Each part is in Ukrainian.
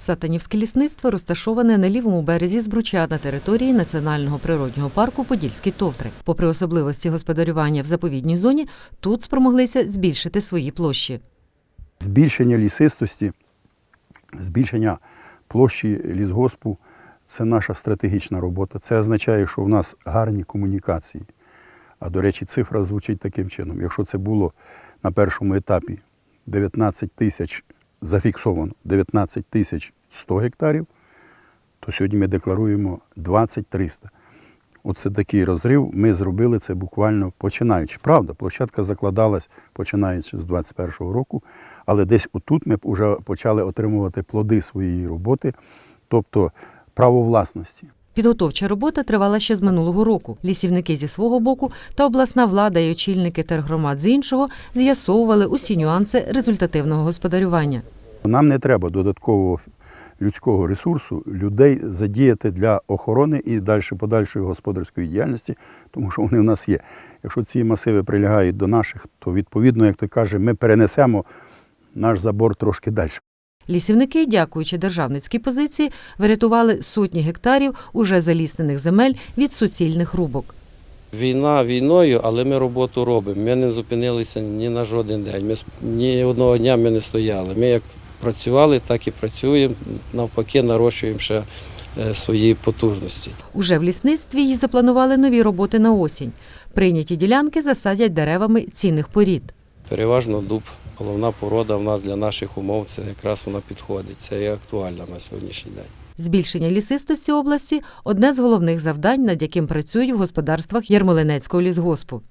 Сатанівське лісництво розташоване на лівому березі Збруча на території Національного природнього парку Подільські Товтри. Попри особливості господарювання в заповідній зоні, тут спромоглися збільшити свої площі. Збільшення лісистості, збільшення площі лісгоспу це наша стратегічна робота. Це означає, що в нас гарні комунікації. А до речі, цифра звучить таким чином. Якщо це було на першому етапі 19 тисяч зафіксовано 19 тисяч 100 гектарів, то сьогодні ми декларуємо 20 300. Оце такий розрив. Ми зробили це буквально починаючи. Правда, площадка закладалась починаючи з 21-го року, але десь отут ми вже почали отримувати плоди своєї роботи, тобто право власності. Підготовча робота тривала ще з минулого року. Лісівники зі свого боку та обласна влада і очільники тергромад з іншого з'ясовували усі нюанси результативного господарювання. Нам не треба додаткового людського ресурсу, людей задіяти для охорони і далі подальшої господарської діяльності, тому що вони в нас є. Якщо ці масиви прилягають до наших, то відповідно, як то каже, ми перенесемо наш забор трошки далі. Лісівники, дякуючи державницькій позиції, врятували сотні гектарів уже заліснених земель від суцільних рубок. Війна війною, але ми роботу робимо. Ми не зупинилися ні на жоден день. Ми ні одного дня ми не стояли. Ми як працювали, так і працюємо. Навпаки, нарощуємо ще е, свої потужності. Уже в лісництві й запланували нові роботи на осінь. Прийняті ділянки засадять деревами цінних порід. Переважно дуб, головна порода в нас для наших умов, це якраз вона підходить. Це і актуально на сьогоднішній день. Збільшення лісистості області одне з головних завдань, над яким працюють в господарствах Ярмолинецького лісгоспу.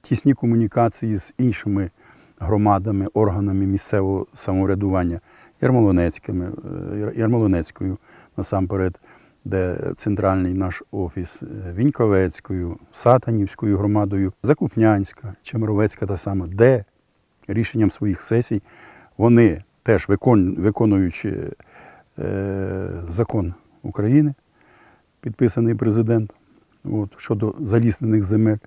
Тісні комунікації з іншими громадами, органами місцевого самоврядування, Ярмолинецькими, е, Ярмолинецькою насамперед, де центральний наш офіс, е, Віньковецькою, Сатанівською громадою, Закупнянська, Чемеровецька та сама, де рішенням своїх сесій вони теж виконуючи е, закон України, підписаний президентом от, щодо заліснених земель.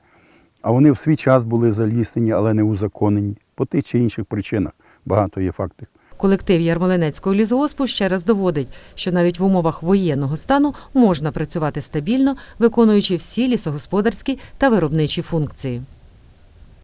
А вони в свій час були заліснені, але не узаконені по тих чи інших причинах. Багато є фактів. Колектив Ярмолинецького лісгоспу ще раз доводить, що навіть в умовах воєнного стану можна працювати стабільно, виконуючи всі лісогосподарські та виробничі функції.